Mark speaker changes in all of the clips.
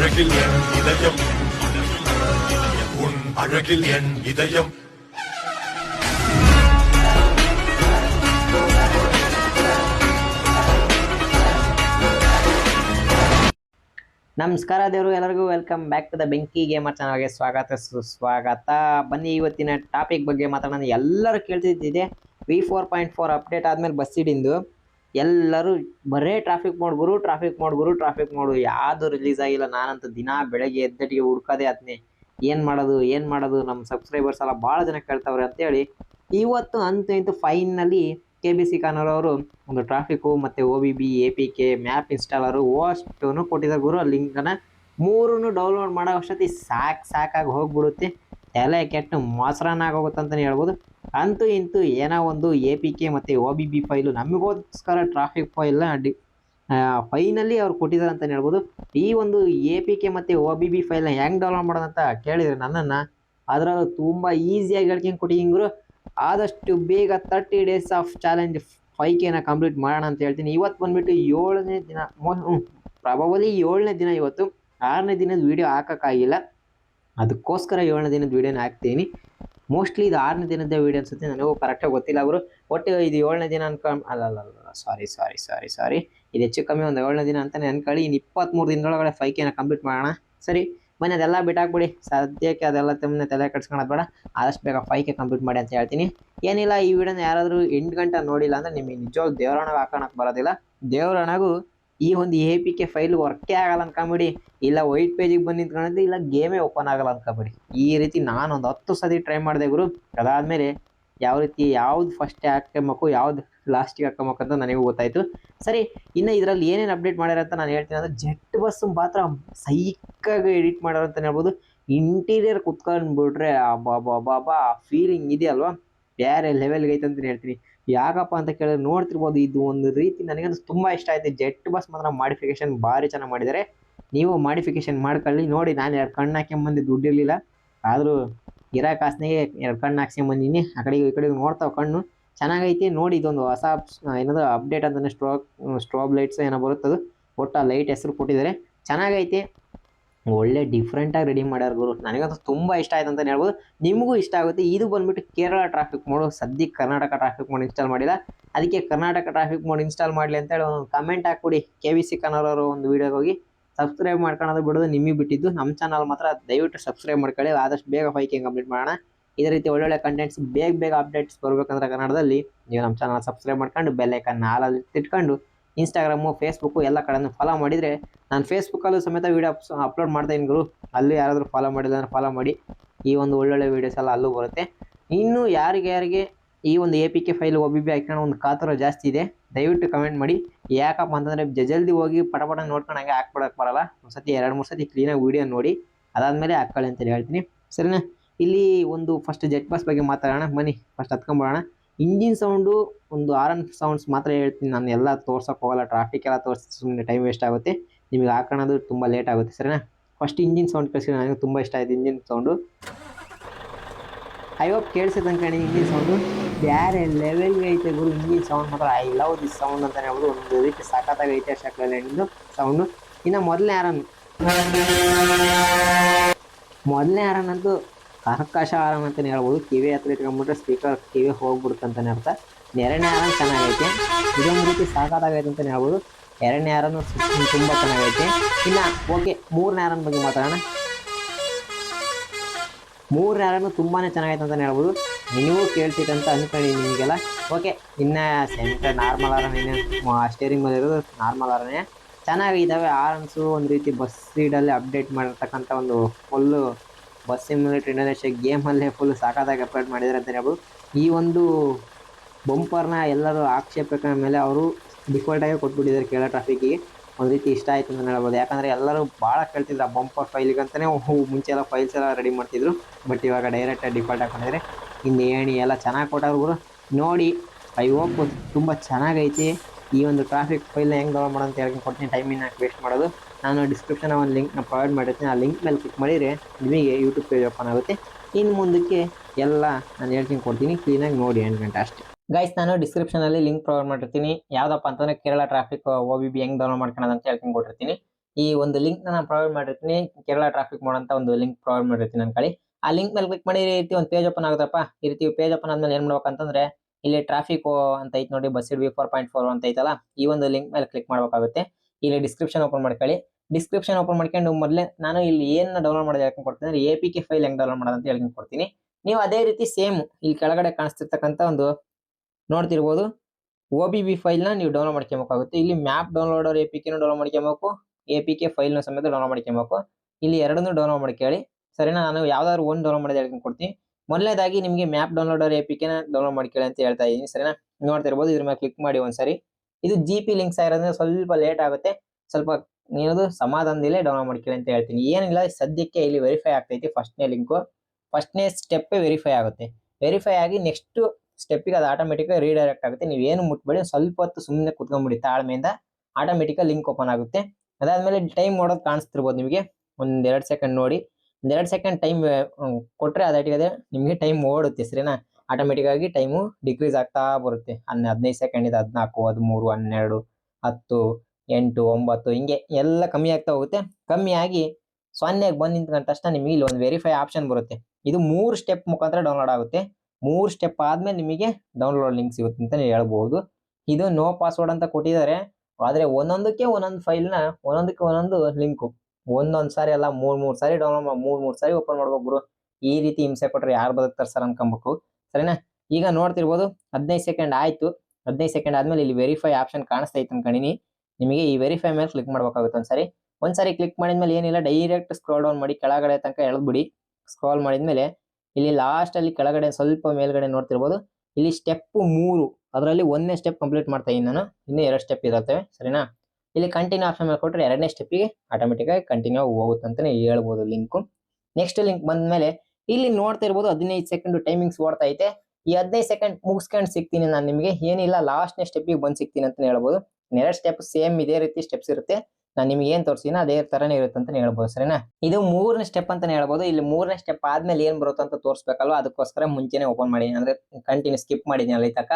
Speaker 1: அழகில் என் இதயம் உன் அழகில் என் இதயம்
Speaker 2: ನಮಸ್ಕಾರ ದೇವರು ಎಲ್ಲರಿಗೂ welcome back to the Benki gamer ಚಾನಲ್ಗೆ ಸ್ವಾಗತ ಸುಸ್ವಾಗತ ಬನ್ನಿ ಇವತ್ತಿನ ಟಾಪಿಕ್ ಬಗ್ಗೆ ಮಾತಾಡೋಣ ಎಲ್ಲರೂ ಕೇಳ್ತಿದ್ದಿದೆ V four point four update ಆದ್ಮೇಲೆ ಬಸ್ ಇಡಿಂದು ಎಲ್ಲರೂ ಬರೇ ಟ್ರಾಫಿಕ್ ಮೋಡ್, ಗುರು ಟ್ರಾಫಿಕ್ ಮೋಡ್, ಗುರು ಟ್ರಾಫಿಕ್ ಮಾಡು. ಯಾವುದು ರಿಲೀಸ್ ಆಗಿಲ್ಲ. ನಾನಂತೂ ದಿನ ಬೆಳಗ್ಗೆ ಎದ್ದಟಿಗೆ ಹುಡ್ಕೋದೇ ಆದ್ನೆ ಏನು ಮಾಡೋದು ಏನು ಮಾಡೋದು? ನಮ್ಮ ಸಬ್ಸ್ಕ್ರೈಬರ್ಸ್ ಎಲ್ಲ ಭಾಳ ಜನ ಕೇಳ್ತಾವ್ರೆ ಅಂತೇಳಿ ಇವತ್ತು ಅಂತೂ ಇಂತೂ ಫೈನಲ್ಲಿ ಕೆ ಬಿ ಸಿ ಅವರು ಒಂದು ಟ್ರಾಫಿಕ್ಕು ಮತ್ತು O B B A P K map installer ಅಷ್ಟೂ ಕೊಟ್ಟಿದ್ದಾರೆ ಗುರು. ಲಿಂಕನ್ನು ಮೂರನ್ನು ಡೌನ್ಲೋಡ್ ಮಾಡೋ ಅಷ್ಟೊತ್ತಿ ಸಾಕು ಸಾಕಾಗಿ ಹೋಗ್ಬಿಡುತ್ತೆ. ತಲೆ ಕೆಟ್ಟು ಮೊಸರನ್ನ ಆಗೋಗುತ್ತಂತಲೇ ಹೇಳ್ಬೋದು. ಅಂತೂ ಇಂತೂ ಏನೋ ಒಂದು ಎ ಪಿ ಕೆ ಮತ್ತು ಒ ಬಿ ಬಿ ಫೈಲು ನಮಗೋಸ್ಕರ ಟ್ರಾಫಿಕ್ ಫೈಲ್ನ ಡಿ ಫೈನಲ್ಲಿ ಅವ್ರು ಕೊಟ್ಟಿದ್ದಾರೆ ಅಂತಲೇ ಹೇಳ್ಬೋದು. ಈ ಒಂದು ಎ ಪಿ ಕೆ ಮತ್ತು ಒ ಬಿ ಬಿ ಫೈಲ್ನ ಹೆಂಗೆ ಡೌನ್ಲೋಡ್ ಮಾಡೋದಂತ ಕೇಳಿದರೆ ನನ್ನನ್ನು ಅದರಲ್ಲೂ ತುಂಬ ಈಸಿಯಾಗಿ ಹೇಳ್ಕೊಂಡು ಕೊಟ್ಟಿದ್ದೀನಿ ಗುರು. ಆದಷ್ಟು ಬೇಗ ತರ್ಟಿ ಡೇಸ್ ಆಫ್ ಚಾಲೆಂಜ್ ಫೈ ಕೆನ ಕಂಪ್ಲೀಟ್ ಮಾಡೋಣ ಅಂತ ಹೇಳ್ತೀನಿ. ಇವತ್ತು ಬಂದ್ಬಿಟ್ಟು ಏಳನೇ ದಿನ ಪ್ರಾಬಬಲಿ ಏಳನೇ ದಿನ ಇವತ್ತು. ಆರನೇ ದಿನದ ವೀಡಿಯೋ ಹಾಕೋಕ್ಕಾಗಿಲ್ಲ. ಅದಕ್ಕೋಸ್ಕರ ಏಳನೇ ದಿನದ ವೀಡಿಯೋನ ಹಾಕ್ತೀನಿ. ಮೋಸ್ಟ್ಲಿ ಇದು ಆರನೇ ದಿನದ ವೀಡಿಯೋ ಅನ್ಸುತ್ತೆ, ನನಗೂ ಕರೆಕ್ಟಾಗಿ ಗೊತ್ತಿಲ್ಲ ಅವರು ಒಟ್ಟು ಇದು ಏಳನೇ ದಿನ ಅನ್ಕೊಂಡು ಅಲ್ಲ ಸಾರಿ ಸಾರಿ ಸಾರಿ ಸಾರಿ ಇದು ಹೆಚ್ಚು ಕಮ್ಮಿ ಒಂದು ಏಳನೇ ದಿನ ಅಂತಲೇ ಅನ್ಕೊಳ್ಳಿ. ಇನ್ನು ಇಪ್ಪತ್ತ್ಮೂರು ದಿನದೊಳಗಡೆ ಫೈವ್ ಕೆನ ಕಂಪ್ಲೀಟ್ ಮಾಡೋಣ. ಸರಿ, ಬನ್ನಿ, ಅದೆಲ್ಲ ಬಿಟ್ಟಾಕ್ಬಿಡಿ. ಸದ್ಯಕ್ಕೆ ಅದೆಲ್ಲ ತಮ್ಮನ್ನ ತಲೆ ಕಟ್ಸ್ಕೊಳ್ಳೋದು ಬೇಡ. ಆದಷ್ಟು ಬೇಗ ಫೈವ್ ಕೆ ಕಂಪ್ಲೀಟ್ ಮಾಡಿ ಅಂತ ಹೇಳ್ತೀನಿ. ಏನಿಲ್ಲ, ಈ ವಿಡಿಯೋನ ಯಾರಾದರೂ ಎಂಟು ಗಂಟೆ ನೋಡಿಲ್ಲ ಅಂದರೆ ನಿಮಗೆ ನಿಜವಾಗ್ಲೂ ದೇವರಣಗೆ ಹಾಕೋಣಕ್ಕೆ ಬರೋದಿಲ್ಲ. ದೇವರಣಗೂ ಈ ಒಂದು ಎ ಪಿ ಕೆ ಫೈಲ್ ವರ್ಕೇ ಆಗಲ್ಲ ಅನ್ಕೊಂಬಿಡಿ. ಇಲ್ಲ ವೈಟ್ ಪೇಜಿಗೆ ಬಂದು ನಿಂತ್ಕೊಂಡಿದ್ದು ಇಲ್ಲ ಗೇಮೇ ಓಪನ್ ಆಗಲ್ಲ ಅನ್ಕೊಂಬಿಡಿ. ಈ ರೀತಿ ನಾನು ಒಂದು ಹತ್ತು ಸತಿ ಟ್ರೈ ಮಾಡಿದೆ ಗುರು. ಅದಾದಮೇಲೆ ಯಾವ ರೀತಿ ಯಾವ್ದು ಫಸ್ಟ್ ಹಾಕ್ಕೊಬೇಕು, ಯಾವ್ದು ಲಾಸ್ಟಿಗೆ ಹಾಕ್ಕೊಬೇಕು ಅಂತ ನನಗೂ ಗೊತ್ತಾಯಿತು. ಸರಿ, ಇನ್ನು ಇದರಲ್ಲಿ ಏನೇನು ಅಪ್ಡೇಟ್ ಮಾಡ್ಯಾರ ಅಂತ ನಾನು ಹೇಳ್ತೀನಿ ಅಂದರೆ ಜೆಟ್ ಬಸ್ ಮಾತ್ರ ಸೈಕಾಗಿ ಎಡಿಟ್ ಮಾಡ್ಯಾರ ಅಂತ ಹೇಳ್ಬೋದು. ಇಂಟೀರಿಯರ್ ಕುತ್ಕೊಂಡ್ಬಿಟ್ರೆ ಅಬ್ಬಾ ಫೀಲಿಂಗ್ ಇದೆಯಲ್ವಾ? ಬೇರೆ ಲೆವೆಲ್ಗೆ ಐತೆ ಅಂತ ಹೇಳ್ತೀನಿ. ಯಾಕಪ್ಪ ಅಂತ ಕೇಳಿದ್ರೆ ನೋಡ್ತಿರ್ಬೋದು, ಇದು ಒಂದು ರೀತಿ ನನಗಂತು ತುಂಬ ಇಷ್ಟ ಆಯಿತು. ಜೆಟ್ ಬಸ್ ಮಾತ್ರ ಮಾಡಿಫಿಕೇಶನ್ ಭಾರಿ ಚೆನ್ನಾಗಿ ಮಾಡಿದ್ದಾರೆ. ನೀವು ಮಾಡಿಫಿಕೇಶನ್ ಮಾಡ್ಕೊಳ್ಳಿ, ನೋಡಿ ನಾನು ಎರಡು ಕಣ್ಣು ಹಾಕ್ಯಂಬಂದು ದುಡ್ಡಿರಲಿಲ್ಲ ಆದರೂ ಇರೋ ಕಾಸ್ನಾಗೆ ಎರಡು ಕಣ್ಣು ಹಾಕ್ಸ್ಕೊಂಬಂದಿನಿ ಆ ಕಡೆಗೆ ಈ ಕಡೆಗೆ ನೋಡ್ತಾವೆ ಕಣ್ಣು. ಚೆನ್ನಾಗೈತಿ, ನೋಡಿ ಇದೊಂದು ಹೊಸ ಏನಾದರೂ ಅಪ್ಡೇಟ್ ಅಂತಾನೆ ಸ್ಟ್ರೋ ಸ್ಟ್ರೋಬ್ ಲೈಟ್ಸ್ ಏನೋ ಬರುತ್ತದು. ಒಟ್ಟು ಆ ಲೈಟ್ ಹೆಸರು ಕೊಟ್ಟಿದ್ದಾರೆ. ಚೆನ್ನಾಗೈತಿ. ಒಳ್ಳೆ ಡಿಫ್ರೆಂಟಾಗಿ ರೆಡಿ ಮಾಡ್ಯಾರ ಗುರು. ನನಗಂತೂ ತುಂಬ ಇಷ್ಟ ಆಯ್ತು ಅಂತಲೇ ಹೇಳ್ಬೋದು. ನಿಮಗೂ ಇಷ್ಟ ಆಗುತ್ತೆ. ಇದು ಬಂದ್ಬಿಟ್ಟು ಕೇರಳ ಟ್ರಾಫಿಕ್ ಮೋಡ್ ಸದ್ಯಕ್ಕೆ ಕರ್ನಾಟಕ ಟ್ರಾಫಿಕ್ ಮೋಡ್ ಇನ್ಸ್ಟಾಲ್ ಮಾಡಿಲ್ಲ. ಅದಕ್ಕೆ ಕರ್ನಾಟಕ ಟ್ರಾಫಿಕ್ ಮೋಡ್ ಇನ್ಸ್ಟಾಲ್ ಮಾಡಲಿ ಅಂತೇಳಿ ಒಂದು ಕಮೆಂಟ್ ಹಾಕ್ಬಿಡಿ. ಕೆ ವಿ ಸಿ ಕನ್ನಡವರು ಒಂದು ವೀಡಿಯೋಗೆ ಹೋಗಿ ಸಬ್ಸ್ಕ್ರೈಬ್ ಮಾಡ್ಕೊಳೋದು ಬಿಡೋದು ನಿಮಗೆ ಬಿಟ್ಟಿದ್ದು. ನಮ್ಮ ಚಾನಲ್ ಮಾತ್ರ ದಯವಿಟ್ಟು ಸಬ್ಸ್ಕ್ರೈಬ್ ಮಾಡ್ಕೊಳ್ಳಿ. ಆದಷ್ಟು ಬೇಗ ಫೈಕಿಂಗ್ ಕಂಪ್ಲೀಟ್ ಮಾಡೋಣ. ಇದೇ ರೀತಿ ಒಳ್ಳೊಳ್ಳೆ ಕಂಟೆಂಟ್ಸ್ ಬೇಗ ಬೇಗ ಅಪ್ಡೇಟ್ಸ್ ಬರಬೇಕಂದ್ರೆ ಕನ್ನಡದಲ್ಲಿ ನೀವು ನಮ್ಮ ಚಾನಲ್ ಸಬ್ಸ್ಕ್ರೈಬ್ ಮಾಡ್ಕೊಂಡು ಬೆಲ್ಲೈಕನ್ ಹಾಲಲ್ಲಿ ಇಟ್ಕೊಂಡು ಇನ್ಸ್ಟಾಗ್ರಾಮು ಫೇಸ್ಬುಕ್ಕು ಎಲ್ಲ ಕಡೆನೂ ಫಾಲೋ ಮಾಡಿದರೆ ನಾನು ಫೇಸ್ಬುಕ್ಕಲ್ಲೂ ಸಮೇತ ವೀಡಿಯೋ ಅಪ್ಲೋಡ್ ಮಾಡ್ತಾ ಇದ್ದೀನಿ ಗುರು. ಅಲ್ಲೂ ಯಾರಾದರೂ ಫಾಲೋ ಮಾಡಿಲ್ಲ ಅಂದರೆ ಫಾಲೋ ಮಾಡಿ. ಈ ಒಂದು ಒಳ್ಳೊಳ್ಳೆ ವೀಡಿಯೋಸ್ ಎಲ್ಲ ಅಲ್ಲೂ ಬರುತ್ತೆ. ಇನ್ನೂ ಯಾರಿಗೆ ಯಾರಿಗೆ ಈ ಒಂದು A P K file O B B ಹಾಕ್ಕೊಂಡು ಒಂದು ಕಾತರ ಜಾಸ್ತಿ ಇದೆ, ದಯವಿಟ್ಟು ಕಮೆಂಟ್ ಮಾಡಿ. ಯಾಕಪ್ಪ ಅಂತಂದರೆ ಜಲ್ದಿ ಹೋಗಿ ಪಟಪಟ ಪಟ ನೋಡ್ಕೊಂಡು ಹಂಗೆ ಹಾಕ್ಬಿಡಕ್ಕೆ ಬರಲ್ಲ. ಒಂದು ಸತಿ ಎರಡು, ಮೂರು ಸತಿ ಕ್ಲೀನಾಗಿ ವೀಡಿಯೋ ನೋಡಿ. ಅದಾದಮೇಲೆ ಹಾಕ್ಕೊಳ್ಳಿ ಅಂತೇಳಿ ಹೇಳ್ತೀನಿ. ಸರಿನಾ? ಇಲ್ಲಿ ಒಂದು ಫಸ್ಟ್ ಜೆಟ್ ಬಸ್ ಬಗ್ಗೆ ಮಾತಾಡೋಣ. ಬನ್ನಿ ಫಸ್ಟ್ ಹತ್ಕೊಂಬಿಡೋಣ ಇಂಜಿನ್ ಸೌಂಡು, ಒಂದು ಆರನ್ ಸೌಂಡ್ಸ್ ಮಾತ್ರ ಹೇಳ್ತೀನಿ. ನಾನು ಎಲ್ಲ ತೋರ್ಸೋಕೆ ಹೋಗಲ್ಲ ಟ್ರಾಫಿಕ್ ಎಲ್ಲ ತೋರಿಸಿ ಸುಮ್ಮನೆ ಟೈಮ್ ವೇಸ್ಟ್ ಆಗುತ್ತೆ. ನಿಮಗೆ ಹಾಕೋಣದು ತುಂಬ ಲೇಟ್ ಆಗುತ್ತೆ, ಸರಿನಾ? ಫಸ್ಟ್ ಇಂಜಿನ್ ಸೌಂಡ್ ಕಳಿಸಿ ನನಗೆ ತುಂಬ ಇಷ್ಟ ಆಯ್ತು ಇಂಜಿನ್ ಸೌಂಡು ಐ ಹೋಪ್ ಕೇಳಿಸಿದಂಗೆ ಅನ್ಕೊಂಡು ಇಂಜಿನ್ ಸೌಂಡು ಬೇರೆ ಲೆವೆಲ್ಗೆ ಐತೆ ಗುರು ಇಂಜಿನ್ ಸೌಂಡ್ ಮಾತ್ರ. ಐ ಲವ್ ದಿಸ್ ಸೌಂಡ್ ಅಂತಲೇ ಹೇಳ್ಬೋದು. ಒಂದು ರೀತಿ ಸಖತ್ತಾಗಿ ಐತೆ ಶಾಕ್ಲೈನಿಂದು ಸೌಂಡು ಇನ್ನು ಮೊದಲನೇ ಆರನ್ ಮೊದಲನೇ ಆರನ್ ಅಂತೂ ಕರ್ಕಶ ಆರಾಮ್ ಅಂತಲೇ ಹೇಳ್ಬೋದು. ಕಿವಿ ಹತ್ರ ಇಟ್ಕೊಂಡ್ಬಿಟ್ರೆ ಸ್ಪೀಕರ್ ಕಿವಿ ಹೋಗ್ಬಿಡುತ್ತಂತಾನೆ ಅರ್ಥ. ಎರಡನೇ ಆರನ್ ಚೆನ್ನಾಗೈತೆ? ಇದೊಂದು ರೀತಿ ಸಾಕಾಗೈತೆ ಅಂತಲೇ ಹೇಳ್ಬೋದು. ಎರಡನೇ ಆರನ್ನು ತುಂಬ ಚೆನ್ನಾಗೈತೆ. ಇನ್ನು ಓಕೆ ಮೂರನೇ ಆರನ್ ಬಗ್ಗೆ ಮಾತಾಡೋಣ? ಮೂರನೇ ಆರನ್ನು ತುಂಬಾ ಚೆನ್ನಾಗೈತೆ ಅಂತಲೇ ಹೇಳ್ಬೋದು. ನೀವು ಕೇಳ್ತಿದ್ದಂತ ಅನ್ಕೊಂಡಿ ನಿಮಗೆಲ್ಲ. ಓಕೆ ಇನ್ನು ಸೆಂಟರ್ ನಾರ್ಮಲ್ ಏನೇನು ಸ್ಟೇರಿಂಗ್ ಮೇಲೆ ಇರೋದು ನಾರ್ಮಲ್ ಆರನೇ. ಚೆನ್ನಾಗಿದ್ದಾವೆ ಆರನ್ಸು ಒಂದು ರೀತಿ ಬಸ್ ಸೀಡಲ್ಲಿ ಅಪ್ಡೇಟ್ ಮಾಡಿರ್ತಕ್ಕಂಥ ಒಂದು ಫುಲ್ಲು ಬಸ್ ಸಿಮ್ಯುಲೇಟರ್ ಇಂಡೋನೇಷ್ಯಾ ಗೇಮಲ್ಲೇ ಫುಲ್ ಸಾಕಾದಾಗ ಅಪ್ಡೇಟ್ ಮಾಡಿದ್ದಾರೆ ಅಂತ ಹೇಳ್ಬೋದು. ಈ ಒಂದು ಬಂಪರ್ನ ಎಲ್ಲರೂ ಆಕ್ಷೇಪಕ ಮೇಲೆ ಅವರು ಡಿಫಾಲ್ಟಾಗಿ ಕೊಟ್ಬಿಟ್ಟಿದ್ದಾರೆ ಕೇರಳ ಟ್ರಾಫಿಕ್ಕಿಗೆ ಒಂದು ರೀತಿ ಇಷ್ಟ ಆಯಿತು ಅಂತ ಹೇಳ್ಬೋದು. ಯಾಕಂದರೆ ಎಲ್ಲರೂ ಭಾಳ ಕೇಳ್ತಿದ್ರು ಆ ಬಂಪರ್ ಫೈಲಿಗಂತಲೇ ಮುಂಚೆ ಎಲ್ಲ ಫೈಲ್ಸ್ ಎಲ್ಲ ರೆಡಿ ಮಾಡ್ತಿದ್ರು. ಬಟ್ ಇವಾಗ ಡೈರೆಕ್ಟಾಗಿ ಡಿಫಾಲ್ಟ್ ಹಾಕೊಂಡಿದ್ದಾರೆ ಇನ್ನು ಏಣಿ ಎಲ್ಲ ಚೆನ್ನಾಗಿ ಕೊಟ್ಟವ್ರು ನೋಡಿ ಐ ಹೋಪ್ ತುಂಬ ಚೆನ್ನಾಗೈತಿ. ಈ ಒಂದು ಟ್ರಾಫಿಕ್ ಫೈಲ್ನ ಹೆಂಗೆ ಮಾಡೋದು ಅಂತ ಹೇಳ್ಕೊಂಡು ಕೊಡ್ತೀನಿ. ಟೈಮಿನ ವೇಸ್ಟ್ ಮಾಡೋದು. ನಾನು ಡಿಸ್ಕ್ರಿಪ್ಷನ್ ಒಂದು ಲಿಂಕ್ನ ಪ್ರೊವೈಡ್ ಮಾಡಿರ್ತೀನಿ. ಆ ಲಿಂಕ್ ಮೇಲೆ ಕ್ಲಿಕ್ ಮಾಡಿದರೆ ನಿಮಗೆ ಯೂಟ್ಯೂಬ್ ಪೇಜ್ ಓಪನ್ ಆಗುತ್ತೆ. ಇನ್ನು ಮುಂದಕ್ಕೆ ಎಲ್ಲ ನಾನು ಹೇಳ್ತೀನಿ ಕೊಡ್ತೀನಿ. ಕ್ಲೀನಾಗಿ ನೋಡಿ ಎಂಟು ಗಂಟೆ ಅಷ್ಟೇ. ಗೈಸ್ ನಾನು ಡಿಸ್ಕ್ರಿಪ್ಷನಲ್ಲಿ ಲಿಂಕ್ ಪ್ರೊವೈಡ್ ಮಾಡಿರ್ತೀನಿ. ಯಾವುದಪ್ಪ ಅಂತಂದರೆ Kerala traffic O B B ಹೆಂಗೆ ಡೌನ್ಲೋಡ್ ಮಾಡ್ಕೊಳ್ಳೋದು ಅಂತ ಹೇಳ್ತೀನಿ ಕೊಟ್ಟಿರ್ತೀನಿ. ಈ ಒಂದು ಲಿಂಕ್ ನಾನು ಪ್ರೊವೈಡ್ ಮಾಡಿರ್ತೀನಿ. ಕೇರಳ ಟ್ರಾಫಿಕ್ ಮೋಡ್ ಅಂತ ಒಂದು ಲಿಂಕ್ ಪ್ರೊವೈಡ್ ಮಾಡಿರ್ತೀನಿ ಅನ್ಕೊಳ್ಳಿ. ಆ ಲಿಂಕ್ ಮೇಲೆ ಕ್ಲಿಕ್ ಮಾಡಿ ಈ ರೀತಿ ಒಂದು ಪೇಜ್ ಓಪನ್ ಆಗುತ್ತಪ್ಪ. ಈ ರೀತಿ ಪೇಜ್ ಓಪನ್ ಆದ್ಮೇಲೆ ಏನು ಮಾಡ್ಬೇಕಂತಂದ್ರೆ, ಇಲ್ಲಿ ಟ್ರಾಫಿಕ್ ಅಂತ ಐತೆ ನೋಡಿ bus V four point four ಅಂತ ಐತಲ್ಲ, ಈ ಒಂದು ಲಿಂಕ್ ಮೇಲೆ ಕ್ಲಿಕ್ ಮಾಡಬೇಕಾಗುತ್ತೆ. ಇಲ್ಲಿ ಡಿಸ್ಕ್ರಿಪ್ಷನ್ ಓಪನ್ ಮಾಡ್ಕೊಳ್ಳಿ. ಡಿಸ್ಕ್ರಿಪ್ಷನ್ ಓಪನ್ ಮಾಡ್ಕೊಂಡು ಮೊದಲೇ ನಾನು ಇಲ್ಲಿ ಏನನ್ನ ಡೌನ್ಲೋಡ್ ಮಾಡೋದು ಹೇಳ್ಕೊಂಡು ಕೊಡ್ತೀನಿ ಅಂದ್ರೆ ಎ ಪಿ ಕೆ ಫೈಲ್ ಹೆಂಗ್ ಡೌನ್ಲೋಡ್ ಮಾಡೋದು ಅಂತ ಹೇಳ್ಕೊಂಡು ಕೊಡ್ತೀನಿ. ನೀವು ಅದೇ ರೀತಿ ಸೇಮ್ ಇಲ್ಲಿ ಕೆಳಗಡೆ ಕಾಣಿಸ್ತಿರ್ತಕ್ಕಂಥ ಒಂದು ನೋಡ್ತಿರ್ಬೋದು ಒ ಬಿ ಬಿ ಫೈಲ್ನ ನೀವು ಡೌನ್ಲೋಡ್ ಮಾಡ್ಕೊಬೇಕಾಗುತ್ತೆ. ಇಲ್ಲಿ ಮ್ಯಾಪ್ ಡೌನ್ಲೋಡರ್ ಎ ಪಿ ಕೆನೂ ಡೌನ್ಲೋಡ್ ಮಾಡ್ಕೊಬೇಕು. ಎ ಪಿ ಕೆ ಫೈಲ್ನ ಸಮೇತ ಡೌನ್ಲೋಡ್ ಮಾಡ್ಕೊಬೇಕು. ಇಲ್ಲಿ ಎರಡನ್ನೂ ಡೌನ್ಲೋಡ್ ಮಾಡ್ಕೊಳ್ಳಿ ಸರಿನಾ? ನಾನು ಯಾವ್ದಾದ್ರು ಒಂದು ಡೌನ್ಲೋಡ್ ಮಾಡೋದು ಹೇಳ್ಕೊಂಡು ಕೊಡ್ತೀನಿ. ಮೊದಲನೇದಾಗಿ ನಿಮಗೆ ಮ್ಯಾಪ್ ಡೌನ್ಲೋಡರ್ ಎ ಪಿ ಕೆನ ಡೌನ್ಲೋಡ್ ಮಾಡ್ಕೊಳ್ಳಿ ಅಂತ ಹೇಳ್ತಾ ಇದ್ದೀನಿ. ಸರಿನಾ? ನೋಡ್ತಿರ್ಬೋದು ಇದ್ರ ಮೇಲೆ ಕ್ಲಿಕ್ ಮಾಡಿ ಒಂದ್ಸರಿ. ಇದು ಜಿ ಪಿ ಲಿಂಕ್ಸ್ ಆಗಿರೋದ್ರಿಂದ ಸ್ವಲ್ಪ ಲೇಟ್ ಆಗುತ್ತೆ. ಸ್ವಲ್ಪ ಏನದು ಸಮಾಧಾನದಲ್ಲೇ ಡೌನ್ಲೋಡ್ ಮಾಡ್ಕೊಳ್ಳಿ ಅಂತ ಹೇಳ್ತೀನಿ. ಏನಿಲ್ಲ, ಸದ್ಯಕ್ಕೆ ಇಲ್ಲಿ ವೆರಿಫೈ ಆಗ್ತೈತಿ ಫಸ್ಟ್ನೇ ಲಿಂಕು ಫಸ್ಟ್ನೇ ಸ್ಟೆಪ್ಪೇ ವೆರಿಫೈ ಆಗುತ್ತೆ. ವೆರಿಫೈ ಆಗಿ ನೆಕ್ಸ್ಟ್ ಸ್ಟೆಪ್ಪಿಗೆ ಅದು ಆಟೋಮೆಟಿಕ್ ರೀಡೈರೆಕ್ಟ್ ಆಗುತ್ತೆ. ನೀವು ಏನು ಮುಟ್ಬೇಡಿ, ಸ್ವಲ್ಪ ಹೊತ್ತು ಸುಮ್ಮನೆ ಕುತ್ಕೊಂಡ್ಬಿಡಿ. ತಾಳ್ಮೆಯಿಂದ ಆಟೋಮೆಟಿಕ್ ಲಿಂಕ್ ಓಪನ್ ಆಗುತ್ತೆ. ಅದಾದ್ಮೇಲೆ ಟೈಮ್ ನೋಡೋದು ಕಾಣಿಸ್ತಿರ್ಬೋದು ನಿಮಗೆ. ಒಂದ್ ಎರಡ್ ಸೆಕೆಂಡ್ ನೋಡಿ. ಒಂದೆರಡು ಸೆಕೆಂಡ್ ಟೈಮ್ ಕೊಟ್ಟರೆ ಅದಾಟಿಗೆ ನಿಮಗೆ ಟೈಮ್ ಓಡುತ್ತೆ, ಸರಿನಾ? ಆಟೋಮೆಟಿಕ್ ಆಗಿ ಟೈಮು ಡಿಕ್ರೀಸ್ ಆಗ್ತಾ ಬರುತ್ತೆ. ಹನ್ನೆ ಹದಿನೈದು ಸೆಕೆಂಡ್ ಹದಿನಾಲ್ಕು, ಹದಿಮೂರು, ಹನ್ನೆರಡು, ಹತ್ತು. ಎಂಟು, ಒಂಬತ್ತು, ಹಿಂಗೆ ಎಲ್ಲ ಕಮ್ಮಿ ಆಗ್ತಾ ಹೋಗುತ್ತೆ. ಕಮ್ಮಿ ಆಗಿ ಸೊನ್ನೆಗೆ ಬಂದು ನಿಂತ್ಕೊಂಡ ತಕ್ಷಣ ನಿಮಗೆ ಇಲ್ಲಿ ಒಂದು ವೆರಿಫೈ ಆಪ್ಷನ್ ಬರುತ್ತೆ. ಇದು ಮೂರು ಸ್ಟೆಪ್ ಮುಖಾಂತರ ಡೌನ್ಲೋಡ್ ಆಗುತ್ತೆ. ಮೂರು ಸ್ಟೆಪ್ ಆದಮೇಲೆ ನಿಮಗೆ ಡೌನ್ಲೋಡ್ ಲಿಂಕ್ ಸಿಗುತ್ತೆ ಅಂತ ಹೇಳ್ಬೋದು. ಇದು ನೋ ಪಾಸ್ವರ್ಡ್ ಅಂತ ಕೊಟ್ಟಿದ್ದಾರೆ. ಆದರೆ ಒಂದೊಂದಕ್ಕೆ ಒಂದೊಂದು ಫೈಲ್ನ ಒಂದೊಂದಕ್ಕೆ ಒಂದೊಂದು ಲಿಂಕು ಒಂದೊಂದು ಸಾರಿ ಎಲ್ಲ ಮೂರು ಮೂರು ಸಾರಿ ಡೌನ್ಲೋಡ್ ಮೂರು ಮೂರು ಸಾರಿ ಓಪನ್ ಮಾಡ್ಬೇಕು ಗುರು. ಈ ರೀತಿ ಹಿಂಸೆ ಕೊಟ್ಟರೆ ಯಾರು ಬದುಕ್ತಾರೆ ಸರ್ ಅನ್ಕೊಬೇಕು. ಸರಿನಾ? ಈಗ ನೋಡ್ತಿರ್ಬೋದು, ಹದಿನೈದು ಸೆಕೆಂಡ್ ಆಯಿತು. ಹದಿನೈದು ಸೆಕೆಂಡ್ ಆದ್ಮೇಲೆ ಇಲ್ಲಿ ವೆರಿಫೈ ಆಪ್ಷನ್ ಕಾಣಿಸ್ತೈತೆ ಅನ್ಕೊಂಡಿನಿ. ನಿಮಗೆ ಈ ವೆರಿಫೈ ಮೇಲೆ ಕ್ಲಿಕ್ ಮಾಡ್ಬೇಕಾಗುತ್ತೆ ಒಂದ್ಸರಿ. ಒಂದ್ಸರಿ ಕ್ಲಿಕ್ ಮಾಡಿದ್ಮೇಲೆ ಏನಿಲ್ಲ ಡೈರೆಕ್ಟ್ ಸ್ಕ್ರೋಲ್ ಡೌನ್ ಮಾಡಿ ಕೆಳಗಡೆ ತನಕ ಎಳೆದ್ಬಿಡಿ. ಸ್ಕ್ರಾಲ್ ಮಾಡಿದ್ಮೇಲೆ ಇಲ್ಲಿ ಲಾಸ್ಟ್ ಅಲ್ಲಿ ಕೆಳಗಡೆ ಸ್ವಲ್ಪ ಮೇಲ್ಗಡೆ ನೋಡ್ತಿರ್ಬೋದು. ಇಲ್ಲಿ ಸ್ಟೆಪ್ ಮೂರು, ಅದರಲ್ಲಿ ಒಂದನೇ ಸ್ಟೆಪ್ ಕಂಪ್ಲೀಟ್ ಮಾಡ್ತಾ ಇದ್ದೀನಿ ನಾನು. ಇನ್ನೂ ಎರಡು ಸ್ಟೆಪ್ ಇರುತ್ತೆ, ಸರಿನಾ? ಇಲ್ಲಿ ಕಂಟಿನ್ಯೂ ಆಪ್ಷನ್ ಮೇಲೆ ಕೊಟ್ಟರೆ ಎರಡನೇ ಸ್ಟೆಪ್ಪಿಗೆ ಆಟೋಮೆಟಿಕ್ ಆಗಿ ಕಂಟಿನ್ಯೂ ಹೋಗುತ್ತೆ ಅಂತಾನೆ ಹೇಳ್ಬೋದು ಲಿಂಕು ನೆಕ್ಸ್ಟ್ ಲಿಂಕ್ ಬಂದ್ಮೇಲೆ ಇಲ್ಲಿ ನೋಡ್ತಾ ಇರ್ಬೋದು ಹದಿನೈದು ಸೆಕೆಂಡ್ ಟೈಮಿಂಗ್ಸ್ ಓಡ್ತಾ ಐತೆ. ಈ ಹದಿನೈದು ಸೆಕೆಂಡ್ ಮುಗಿಸ್ಕೊಂಡು ಸಿಗ್ತೀನಿ ನಾನು ನಿಮಗೆ. ಏನಿಲ್ಲ ಲಾಸ್ಟ್ನೇ ಸ್ಟೆಪ್ಪಿಗೆ ಬಂದು ಸಿಗ್ತೀನಿ ಅಂತ ಹೇಳ್ಬೋದು. ಎರಡು ಸ್ಟೆಪ್ ಸೇಮ್ ಇದೇ ರೀತಿ ಸ್ಟೆಪ್ಸ್ ಇರುತ್ತೆ. ನಾನು ನಿಮ್ಗೆ ಏನ್ ತೋರಿಸಿನ ಅದೇ ತರನೇ ಇರುತ್ತೆ ಅಂತ ಹೇಳ್ಬೋದು, ಸರಿನಾ? ಇದು ಮೂರನೇ ಸ್ಟೆಪ್ ಅಂತ ಹೇಳ್ಬೋದು. ಇಲ್ಲಿ ಮೂರನೇ ಸ್ಟೆಪ್ ಆದ್ಮೇಲೆ ಏನ್ ಬರುತ್ತೆ ಅಂತ ತೋರಿಸ್ಬೇಕಲ್ವ? ಅದಕ್ಕೋಸ್ಕರ ಮುಂಚೆನೆ ಓಪನ್ ಮಾಡಿ, ಅಂದ್ರೆ ಕಂಟಿನ್ಯೂ ಸ್ಕಿಪ್ ಮಾಡಿದೀನಿ ಅಲ್ಲಿ ತಕ್ಕ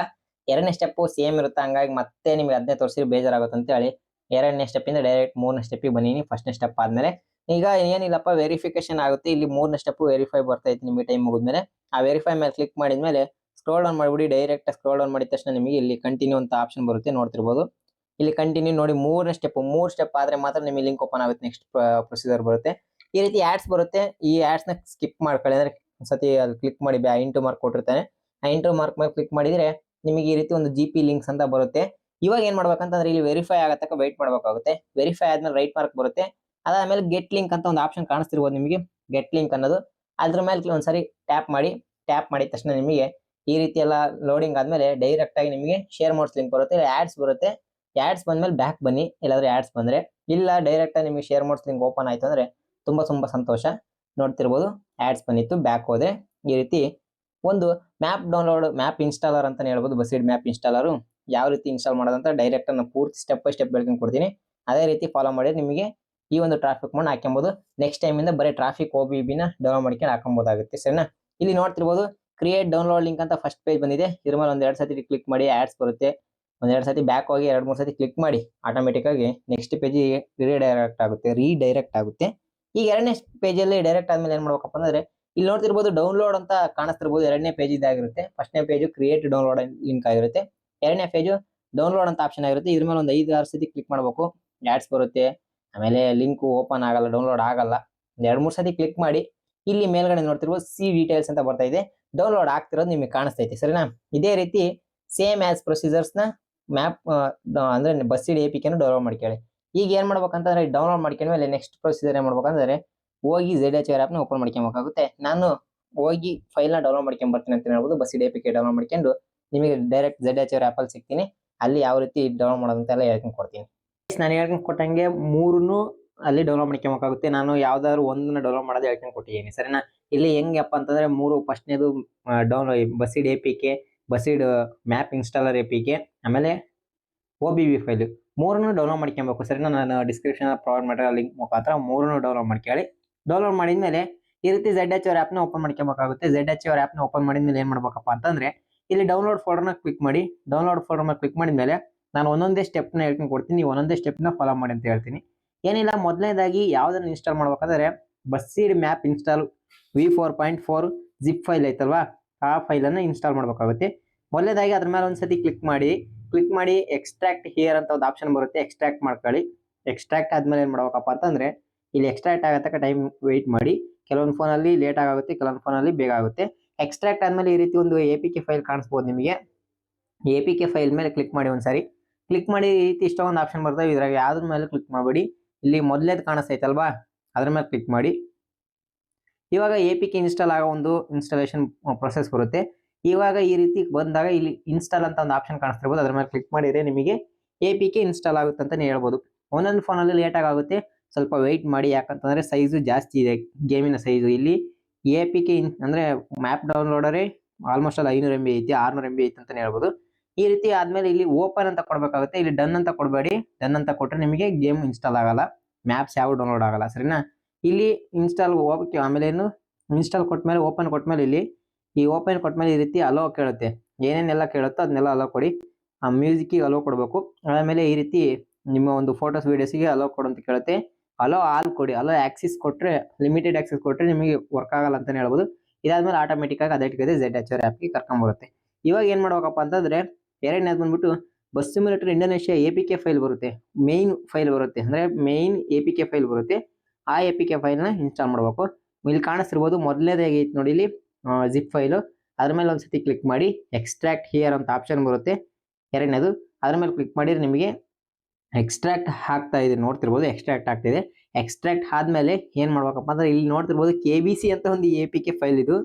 Speaker 2: ಎರಡನೇ ಸ್ಟೆಪ್ ಸೇಮ್ ಇರುತ್ತೆ, ಹಂಗಾಗಿ ಮತ್ತೆ ನಿಮ್ಗೆ ಅದನ್ನೇ ತೋರಿಸಿದ್ರೆ ಬೇಜಾರಾಗುತ್ತೆ ಅಂತ ಹೇಳಿ ಎರಡನೇ ಸ್ಟೆಪ್ ಇಂದ ಡೈರೆಕ್ಟ್ ಮೂರನೇ ಸ್ಟೆಪ್ಪಿಗೆ ಬನ್ನಿ ಫಸ್ಟ್ನೇ ಸ್ಟೆಪ್ ಆದ್ಮೇಲೆ. ಈಗ ಏನಿಲ್ಲಪ್ಪ ವೆರಿಫಿಕೇಶನ್ ಆಗುತ್ತೆ. ಇಲ್ಲಿ ಮೂರನೇ ಸ್ಟೆಪ್ ವೆರಿಫೈ ಬರ್ತಾ ಬರ್ತೈತೆ ನಿಮಗೆ ಟೈಮ್ ಮುಗಿದ್ಮೇಲೆ. ಆ ವೆರಿಫೈ ಮೇಲೆ ಕ್ಲಿಕ್ ಮಾಡಿದ್ಮೇಲೆ ಸ್ಕ್ರೋಲ್ ಡೌನ್ ಮಾಡಿಬಿಡಿ. ಡೈರೆಕ್ಟ್ ಸ್ಕ್ರೋಲ್ ಡೌನ್ ಮಾಡಿದ ತಕ್ಷಣ ನಿಮಗೆ ಇಲ್ಲಿ ಕಂಟಿನ್ಯೂ ಅಂತ ಆಪ್ಷನ್ ಬರುತ್ತೆ, ನೋಡ್ತಿರ್ಬೋದು. ಇಲ್ಲಿ ಕಂಟಿನ್ಯೂ ನೋಡಿ ಮೂರನೇ ಸ್ಟೆಪ್ ಮೂರು ಸ್ಟೆಪ್ ಆದ್ರೆ ಮಾತ್ರ ನಿಮಗೆ ಲಿಂಕ್ ಓಪನ್ ಆಗುತ್ತೆ ನೆಕ್ಸ್ಟ್ ಪ್ರೊಸೀಜರ್ ಬರುತ್ತೆ. ಈ ರೀತಿ ಆಡ್ಸ್ ಬರುತ್ತೆ. ಈ ಆಡ್ಸ್ನ ಸ್ಕಿಪ್ ಮಾಡ್ಕೊಳ್ಳಿ ಅಂದ್ರೆ ಒಂದ್ಸತಿ ಅಲ್ಲಿ ಕ್ಲಿಕ್ ಮಾಡಿ ಇಂಟು ಮಾರ್ಕ್ ಕೊಟ್ಟಿರ್ತಾನೆ. ಆ ಇಂಟು ಮಾರ್ಕ್ ಮೇಲೆ ಕ್ಲಿಕ್ ಮಾಡಿದ್ರೆ ನಿಮಗೆ ಈ ರೀತಿ ಒಂದು ಜಿ ಪಿ ಲಿಂಕ್ಸ್ ಅಂತ ಬರುತ್ತೆ. ಇವಾಗ ಏನ್ ಮಾಡ್ಬೇಕಂತಂದ್ರೆ ಇಲ್ಲಿ ವೆರಿಫೈ ಆಗತಕ್ಕ ವೆಯ್ಟ್ ಮಾಡಬೇಕಾಗುತ್ತೆ. ವೆರಿಫೈ ಆದ್ಮೇಲೆ ರೈಟ್ ಮಾರ್ಕ್ ಬರುತ್ತೆ. ಅದಾದ್ಮೇಲೆ ಗೆಟ್ ಲಿಂಕ್ ಅಂತ ಒಂದು ಆಪ್ಷನ್ ಕಾಣಿಸ್ತಿರ್ಬೋದು ನಿಮಗೆ. ಗೆಟ್ ಲಿಂಕ್ ಅನ್ನೋದು. ಅದ್ರ ಮೇಲೆ ಒಂದ್ಸರಿ ಟ್ಯಾಪ್ ಮಾಡಿ ಟ್ಯಾಪ್ ಮಾಡಿದ ತಕ್ಷಣ ನಿಮಗೆ ಈ ರೀತಿ ಎಲ್ಲ ಲೋಡಿಂಗ್ ಆದ್ಮೇಲೆ ಡೈರೆಕ್ಟ್ ಆಗಿ ನಿಮಗೆ ಶೇರ್ ಮೋಡ್ಸ್ ಲಿಂಕ್ ಬರುತ್ತೆ ಆಡ್ಸ್ ಬರುತ್ತೆ. ಆಡ್ಸ್ ಬಂದ್ಮೇಲೆ ಬ್ಯಾಕ್ ಬನ್ನಿ. ಇಲ್ಲಾಂದ್ರೆ ಆಡ್ಸ್ ಬಂದ್ರೆ. ಇಲ್ಲ ಡೈರೆಕ್ಟಾಗಿ ನಿಮಗೆ ಶೇರ್ ಮೋಡ್ಸ್ ನಿಮ್ಗೆ ಓಪನ್ ಆಯಿತು ಅಂದ್ರೆ ತುಂಬಾ ತುಂಬಾ ಸಂತೋಷ. ನೋಡ್ತಿರ್ಬೋದು ಆ್ಯಡ್ಸ್ ಬಂದಿತ್ತು ಬ್ಯಾಕ್ ಹೋದೆ. ಈ ರೀತಿ ಒಂದು ಮ್ಯಾಪ್ ಡೌನ್ಲೋಡ್ ಮ್ಯಾಪ್ ಇನ್ಸ್ಟಾಲರ್ ಅಂತಲೇ ಹೇಳ್ಬೋದು, ಬಸೀಡ್ ಮ್ಯಾಪ್ ಇನ್ಸ್ಟಾಲರು ಯಾವ ರೀತಿ ಇನ್ಸ್ಟಾಲ್ ಮಾಡೋದಂತ ಡೈರೆಕ್ಟ್ ನಾನು ಪೂರ್ತಿ ಸ್ಟೆಪ್ ಬೈ ಸ್ಟೆಪ್ ಬೆಳ್ಕೊಂಡು ಕೊಡ್ತೀನಿ. ಅದೇ ರೀತಿ ಫಾಲೋ ಮಾಡಿ, ನಿಮಗೆ ಈ ಒಂದು ಟ್ರಾಫಿಕ್ ಮಾಡಿ ಹಾಕೊಬೋದು ನೆಕ್ಸ್ಟ್ ಟೈಮ್ ಇಂದ ಬರೀ ಟ್ರಾಫಿಕ್ ಓ ಬಿ ಬಿನ ಡೌನ್ಲೋಡ್ ಮಾಡ್ಕೊಂಡು ಹಾಕೊಬೋದಾಗುತ್ತೆ ಸರಿನಾ? ಇಲ್ಲಿ ನೋಡ್ತಿರ್ಬೋದು ಕ್ರಿಯೇಟ್ ಡೌನ್ಲೋಡ್ ಲಿಂಕ್ ಅಂತ ಫಸ್ಟ್ ಪೇಜ್ ಬಂದಿದೆ. ಇದ್ರ ಮೇಲೆ ಒಂದು ಎರಡು ಸತಿ ಕ್ಲಿಕ್ ಮಾಡಿ ಆಡ್ಸ್ ಬರುತ್ತೆ. ಒಂದ್ ಎರಡ್ ಸತಿ ಬ್ಯಾಕ್ ಹೋಗಿ ಎರಡು ಮೂರು ಸತಿ ಕ್ಲಿಕ್ ಮಾಡಿ ಆಟೋಮೆಟಿಕ್ ಆಗಿ ನೆಕ್ಸ್ಟ್ ಪೇಜಿಗೆ ರೀಡೈರೆಕ್ಟ್ ಆಗುತ್ತೆ ರೀಡೈರೆಕ್ಟ್ ಆಗುತ್ತೆ. ಈಗ ಎರಡನೇ ಪೇಜಲ್ಲಿ ಡೈರೆಕ್ಟ್ ಆದ್ಮೇಲೆ ಏನ್ ಮಾಡ್ಬೇಕಪ್ಪ ಅಂದ್ರೆ ಇಲ್ಲಿ ನೋಡ್ತಿರ್ಬೋದು ಡೌನ್ಲೋಡ್ ಅಂತ ಕಾಣಿಸ್ತಿರ್ಬೋದು, ಎರಡನೇ ಪೇಜ್ ಇದಾಗಿರುತ್ತೆ ಫಸ್ಟ್ನೇ ಪೇಜು ಕ್ರಿಯೇಟ್ ಡೌನ್ಲೋಡ್ ಲಿಂಕ್ ಆಗಿರುತ್ತೆ. ಎರಡನೇ ಪೇಜು ಡೌನ್ಲೋಡ್ ಅಂತ ಆಪ್ಷನ್ ಆಗಿರುತ್ತೆ. ಇದ್ರ ಮೇಲೆ ಒಂದು ಐದು ಆರು ಸತಿ ಕ್ಲಿಕ್ ಮಾಡಬೇಕು. ಆ್ಯಡ್ಸ್ ಬರುತ್ತೆ, ಆಮೇಲೆ ಲಿಂಕ್ ಓಪನ್ ಆಗಲ್ಲ ಡೌನ್ಲೋಡ್ ಆಗಲ್ಲ. ಒಂದು ಎರಡು ಮೂರು ಸತಿ ಕ್ಲಿಕ್ ಮಾಡಿ ಇಲ್ಲಿ ಮೇಲ್ಗಡೆ ನೋಡ್ತಿರ್ಬೋದು ಸಿ ಡೀಟೇಲ್ಸ್ ಅಂತ ಬರ್ತಾ ಇದೆ. ಡೌನ್ಲೋಡ್ ಆಗ್ತಿರೋದು ನಿಮಗೆ ಕಾಣಿಸ್ತೈತೆ, ಸರಿನಾ? ಇದೇ ರೀತಿ ಸೇಮ್ ಆಸ್ ಪ್ರೊಸೀಜರ್ಸ್ನ ಮ್ಯಾಪ್ ಅಂದ್ರೆ ಬಸ್ಸಿಡ್ ಎ ಪಿ ಕೆನ ಡೌನ್ಲೋಡ್ ಮಾಡ್ಕೊಳ್ಳಿ ಈಗ ಏನ್ ಮಾಡ್ಬೇಕಂತಂದ್ರೆ ಡೌನ್ಲೋಡ್ ಮಾಡ್ಕೊಂಡ್ಮೇಲೆ ನೆಕ್ಸ್ಟ್ ಪ್ರೊಸೀಜರ್ ಏನು ಮಾಡ್ಬೇಕಂದ್ರೆ ಹೋಗಿ ಝೆಡ್ ಎಚ್ ಆರ್ ಆ್ಯಪ್ನ ಓಪನ್ ಮಾಡ್ಕೊಬೇಕಾಗುತ್ತೆ. ನಾನು ಹೋಗಿ ಫೈಲ್ನ ಡೌನ್ಲೋಡ್ ಮಾಡ್ಕೊಂಡು ಬರ್ತೀನಿ ಅಂತ ಹೇಳ್ಬೋದು. Bus A P K download ಮಾಡ್ಕೊಂಡು ನಿಮಗೆ ಡೈರೆಕ್ಟ್ ಝೆಡ್ ಎಚ್ ಆರ್ ಆ್ಯಪಲ್ಲಿ ಸಿಗ್ತೀನಿ. ಅಲ್ಲಿ ಯಾವ ರೀತಿ ಡೌನ್ಲೋಡ್ ಮಾಡೋದಂತೆಲ್ಲ ಹೇಳ್ಕೊಂಡು ಕೊಡ್ತೀನಿ. ನಾನು ಹೇಳ್ಕೊಂಡು ಕೊಟ್ಟಂಗೆ ಮೂರನ್ನು ಅಲ್ಲಿ ಡೌನ್ಲೋಡ್ ಮಾಡ್ಕೊಬೇಕಾಗುತ್ತೆ. ನಾನು ಯಾವ್ದಾದ್ರು ಒಂದನ್ನ ಡೌನ್ಲೋಡ್ ಮಾಡೋದು ಹೇಳ್ಕೊಂಡು ಕೊಟ್ಟಿದ್ದೀನಿ. ಸರಿನಾ? ಇಲ್ಲಿ ಹೆಂಗಪ್ಪ ಅಂತಂದ್ರೆ ಮೂರು ಫಸ್ಟ್ನೇದು download BUSSID A P K BUSSID map installer A P ಆಮೇಲೆ ಒ ಬಿ ವಿ ಫೈಲ್ ಮೂರನ್ನು ಡೌನ್ಲೋಡ್ ಮಾಡ್ಕೊಬೇಕು ಸರಿನಾ? ನಾನು ಡಿಸ್ಕ್ರಿಪ್ಷನ್ ಪ್ರೊವೈಡ್ ಮಾಡಿರೋ ಲಿಂಕ್ ಮುಖಾಂತರ ಮೂರನ್ನು ಡೌನ್ಲೋಡ್ ಮಾಡ್ಕೊಳ್ಳಿ ಡೌನ್ಲೋಡ್ ಮಾಡಿದ ಮೇಲೆ ಈ ರೀತಿ ಝೆಡ್ ಎಚ್ ಅವರ್ ಆ್ಯಪ್ನ ಓಪನ್ ಮಾಡ್ಕೊಬೇಕಾಗುತ್ತೆ ಝೆಡ್ ಎಚ್ ಅವರ್ ಆ್ಯಪ್ನ ಓಪನ್ ಮಾಡಿದ ಮೇಲೆ ಏನು ಮಾಡ್ಬೇಕಪ್ಪ ಅಂತಂದರೆ, ಇಲ್ಲಿ ಡೌನ್ಲೋಡ್ ಫೋಲ್ಡರ್ನ ಕ್ಲಿಕ್ ಮಾಡಿ ಡೌನ್ಲೋಡ್ ಫೋಲ್ಡರ್ ಮೇಲೆ ಕ್ಲಿಕ್ ಮಾಡಿದ್ಮೇಲೆ ನಾನು ಒಂದೊಂದೇ ಸ್ಟೆಪ್ನ ಹೇಳ್ಕೊಂಡು ಕೊಡ್ತೀನಿ. ನೀವು ಒಂದೊಂದೇ ಸ್ಟೆಪ್ನ ಫಾಲೋ ಮಾಡಿ ಅಂತ ಹೇಳ್ತೀನಿ. ಏನಿಲ್ಲ, ಮೊದಲನೇದಾಗಿ ಯಾವುದನ್ನು ಇನ್ಸ್ಟಾಲ್ ಮಾಡ್ಬೇಕಂದ್ರೆ BUSSID map install V four point four zip file ಐತಲ್ವಾ? ಆ ಫೈಲನ್ನು ಇನ್ಸ್ಟಾಲ್ ಮಾಡಬೇಕಾಗುತ್ತೆ. ಮೊದಲೇದಾಗಿ ಅದ್ರ ಮೇಲೆ ಒಂದ್ಸತಿ ಕ್ಲಿಕ್ ಮಾಡಿ ಕ್ಲಿಕ್ ಮಾಡಿ ಎಕ್ಸ್ಟ್ರಾಕ್ಟ್ ಹಿಯರ್ ಅಂತ ಒಂದು ಆಪ್ಷನ್ ಬರುತ್ತೆ. ಎಕ್ಸ್ಟ್ರಾಕ್ಟ್ ಮಾಡ್ಕೊಳ್ಳಿ. ಎಕ್ಸ್ಟ್ರಾಕ್ಟ್ ಆದ್ಮೇಲೆ ಏನು ಮಾಡ್ಬೇಕಪ್ಪ ಅಂತಂದ್ರೆ, ಇಲ್ಲಿ ಎಕ್ಸ್ಟ್ರಾಕ್ಟ್ ಆಗತ್ತಕ್ಕ ಟೈಮ್ ವೆಯ್ಟ್ ಮಾಡಿ. ಕೆಲವೊಂದು ಫೋನಲ್ಲಿ ಲೇಟ್ ಆಗುತ್ತೆ ಕೆಲವೊಂದು ಫೋನಲ್ಲಿ ಬೇಗ ಆಗುತ್ತೆ. ಎಕ್ಸ್ಟ್ರಾಕ್ಟ್ ಆದ್ಮೇಲೆ ಈ ರೀತಿ ಒಂದು ಎ ಪಿ ಕೆ ಫೈಲ್ ಕಾಣಿಸ್ಬೋದು ನಿಮಗೆ. ಎ ಪಿ ಕೆ ಫೈಲ್ ಮೇಲೆ ಕ್ಲಿಕ್ ಮಾಡಿ ಒಂದ್ಸರಿ. ಕ್ಲಿಕ್ ಮಾಡಿ ಈ ರೀತಿ ಇಷ್ಟೊಂದು ಆಪ್ಷನ್ ಬರ್ತವೆ. ಇದ್ರಾಗ ಯಾವ್ದ್ರ ಮೇಲೆ ಕ್ಲಿಕ್ ಮಾಡಬೇಡಿ. ಇಲ್ಲಿ ಮೊದಲೇದು ಕಾಣಿಸ್ತೈತಲ್ವಾ? ಅದ್ರ ಮೇಲೆ ಕ್ಲಿಕ್ ಮಾಡಿ. ಇವಾಗ ಎ ಪಿ ಕೆ ಇನ್ಸ್ಟಾಲ್ ಆಗೋ ಒಂದು ಇನ್ಸ್ಟಾಲೇಷನ್ ಪ್ರೊಸೆಸ್ ಬರುತ್ತೆ. ಇವಾಗ ಈ ರೀತಿ ಬಂದಾಗ ಇಲ್ಲಿ ಇನ್ಸ್ಟಾಲ್ ಅಂತ ಒಂದು ಆಪ್ಷನ್ ಕಾಣಿಸ್ತಿರ್ಬೋದು. ಅದ್ರ ಮೇಲೆ ಕ್ಲಿಕ್ ಮಾಡಿದರೆ ನಿಮಗೆ ಎ ಪಿ ಕೆ ಇನ್ಸ್ಟಾಲ್ ಆಗುತ್ತೆ ಅಂತಲೇ ಹೇಳ್ಬೋದು. ಒಂದೊಂದು ಫೋನಲ್ಲಿ ಲೇಟಾಗಿ ಆಗುತ್ತೆ. ಸ್ವಲ್ಪ ವೆಯ್ಟ್ ಮಾಡಿ, ಯಾಕಂತಂದರೆ ಸೈಜು ಜಾಸ್ತಿ ಇದೆ ಗೇಮಿನ ಸೈಜು ಇಲ್ಲಿ ಎ ಪಿ ಕೆ ಅಂದ್ರೆ ಮ್ಯಾಪ್ ಡೌನ್ಲೋಡರೇ ಆಲ್ಮೋಸ್ಟ್ ಅಲ್ಲಿ ಐನೂರು ಎಂ ಬಿ ಐತಿ, ಆರ್ನೂರು ಎಂ ಬಿ ಐತಿ ಅಂತಲೇ ಹೇಳ್ಬೋದು. ಈ ರೀತಿ ಆದಮೇಲೆ ಇಲ್ಲಿ ಓಪನ್ ಅಂತ ಕೊಡಬೇಕಾಗುತ್ತೆ. ಇಲ್ಲಿ ಡನ್ ಅಂತ ಕೊಡಬೇಡಿ. ಡನ್ ಅಂತ ಕೊಟ್ಟರೆ ನಿಮಗೆ ಗೇಮ್ ಇನ್ಸ್ಟಾಲ್ ಆಗಲ್ಲ. ಮ್ಯಾಪ್ಸ್ ಯಾವ ಡೌನ್ಲೋಡ್ ಆಗಲ್ಲ, ಸರಿನಾ? ಇಲ್ಲಿ ಇನ್ಸ್ಟಾಲ್ ಹೋಗಕ್ಕೆ ಆಮೇಲೆ ಏನು ಇನ್ಸ್ಟಾಲ್ ಕೊಟ್ಮೇಲೆ ಓಪನ್ ಕೊಟ್ಮೇಲೆ ಇಲ್ಲಿ ಈ ಓಪನ್ ಕೊಟ್ಮೇಲೆ ಈ ರೀತಿ ಅಲೋ ಕೇಳುತ್ತೆ. ಏನೇನೆಲ್ಲ ಕೇಳುತ್ತೋ ಅದನ್ನೆಲ್ಲ ಅಲೋ ಕೊಡಿ. ಆ ಮ್ಯೂಸಿಕ್ಕಿಗೆ ಅಲೋ ಕೊಡಬೇಕು. ಆಮೇಲೆ ಈ ರೀತಿ ನಿಮ್ಮ ಒಂದು ಫೋಟೋಸ್ ವೀಡಿಯೋಸಿಗೆ ಅಲೋ ಕೊಡು ಅಂತ ಕೇಳುತ್ತೆ. ಅಲೋ ಆಲ್ ಕೊಡಿ. ಅಲೋ ಆಕ್ಸಿಸ್ ಕೊಟ್ಟರೆ ಲಿಮಿಟೆಡ್ ಆಕ್ಸಿಸ್ ಕೊಟ್ಟರೆ ನಿಮಗೆ ವರ್ಕ್ ಆಗಲ್ಲ ಅಂತಲೇ ಹೇಳ್ಬೋದು. ಇದಾದ್ಮೇಲೆ ಆಟೋಮೆಟಿಕ್ ಆಗಿ ಅದೇ ಇದೆ ಝೆಡ್ ಎಚ್ ಆರ್ ಆ್ಯಪ್ಗೆ ಕರ್ಕೊಂಬರುತ್ತೆ. ಇವಾಗ ಏನು ಮಾಡ್ಬೇಕಪ್ಪ ಅಂತಂದ್ರೆ, ಎರಡನೇದು ಬಂದ್ಬಿಟ್ಟು bus simulator Indonesia A P K file ಬರುತ್ತೆ. ಮೇಯ್ನ್ ಫೈಲ್ ಬರುತ್ತೆ. ಅಂದ್ರೆ main A P K file ಬರುತ್ತೆ. ಆ ಎ ಪಿ ಕೆ ಫೈಲ್ನ ಇನ್ಸ್ಟಾಲ್ ಮಾಡಬೇಕು. ಇಲ್ಲಿ ಕಾಣಿಸ್ತಿರ್ಬೋದು ಮೊದಲನೇದಾಗಿ ಐತೆ ನೋಡಿ ಇಲ್ಲಿ ಜಿಪ್ ಫೈಲು ಅದ್ರ ಮೇಲೆ ಒಂದ್ಸತಿ ಕ್ಲಿಕ್ ಮಾಡಿ ಎಕ್ಸ್ಟ್ರಾಕ್ಟ್ ಹಿಯರ್ ಅಂತ ಆಪ್ಷನ್ ಬರುತ್ತೆ. ಎರಡನೇದು, ಅದ್ರ ಮೇಲೆ ಕ್ಲಿಕ್ ಮಾಡಿದ್ರೆ ನಿಮಗೆ ಎಕ್ಸ್ಟ್ರಾಕ್ಟ್ ಹಾಕ್ತಾ ಇದೆ. ನೋಡ್ತಿರ್ಬೋದು ಎಕ್ಸ್ಟ್ರಾಕ್ಟ್ ಆಗ್ತಿದೆ ಎಕ್ಸ್ಟ್ರಾಕ್ಟ್ ಆದ್ಮೇಲೆ ಏನು ಮಾಡ್ಬೇಕಪ್ಪ ಅಂದ್ರೆ ಇಲ್ಲಿ ನೋಡ್ತಿರ್ಬೋದು ಕೆ ಸಿ ಅಂತ ಒಂದು ಎ ಪಿ ಕೆ ಫೈಲ್ ಇದು.